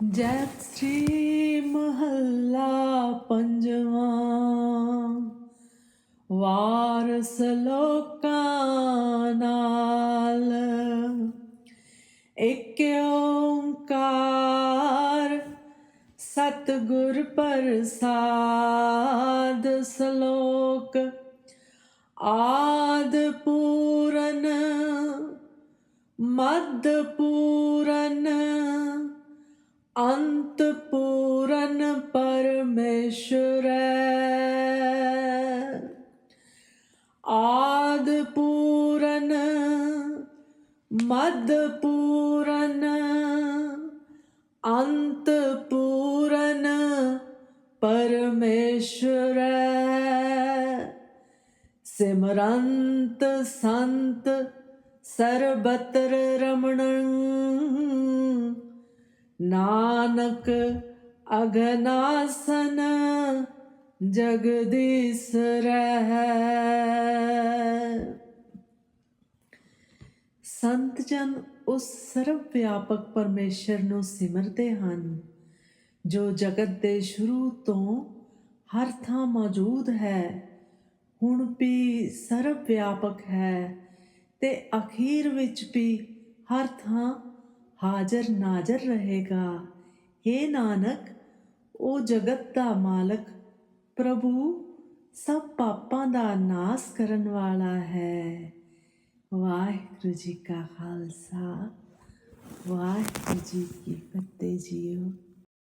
ਜੈਤ ਸ੍ਰੀ ਮਹੱਲਾ ਪੰਜਵਾਂ। ਵਾਰਸ ਲੋਕਾਂ ਨਾਲ ਇੱਕ ਓੰਕਾਰ ਸਤਿਗੁਰ ਪ੍ਰਸਾਦ ਸ਼ਲੋਕ ਆਦ ਪੂਰਨ ਮਦ ਪੂਰਨ ਪਰਮੇਸ਼ਰ। ਆਦ ਪੂਰਨ ਮਦ ਪੂਰਨ ਅੰਤ ਪੂਰਨ ਪਰਮੇਸ਼ਰ। ਸਿਮਰੰਤ ਸੰਤ ਸਰਬਤਰ ਰਮਣੰ ਨਾਨਕ ਅਗਨਾਸਨ ਜਗਦੀਸ਼ ਰਹਿ ਸੰਤ ਜਨ ਉਸ ਸਰਵ ਵਿਆਪਕ ਪਰਮੇਸ਼ਰ ਨੂੰ ਸਿਮਰਦੇ ਹਨ ਜੋ ਜਗਤ ਦੇ ਸ਼ੁਰੂ ਤੋਂ ਹਰ ਥਾਂ ਮੌਜੂਦ ਹੈ ਹੁਣ ਵੀ ਸਰਵ ਵਿਆਪਕ ਹੈ ਤੇ ਅਖੀਰ ਵਿੱਚ ਵੀ ਹਰ ਥਾਂ ਹਾਜ਼ਰ ਨਾਜ਼ਰ ਰਹੇਗਾ हे ਨਾਨਕ ਉਹ ਜਗਤ ਦਾ ਮਾਲਕ, ਪ੍ਰਭੂ, ਸਭ ਪਾਪਾਂ ਦਾ ਨਾਸ ਕਰਨ ਵਾਲਾ ਹੈ। ਵਾਹਿਗੁਰੂ ਜੀ ਕਾ ਖਾਲਸਾ, ਵਾਹਿਗੁਰੂ ਜੀ ਕੀ ਫਤਿਹ ਜੀਓ।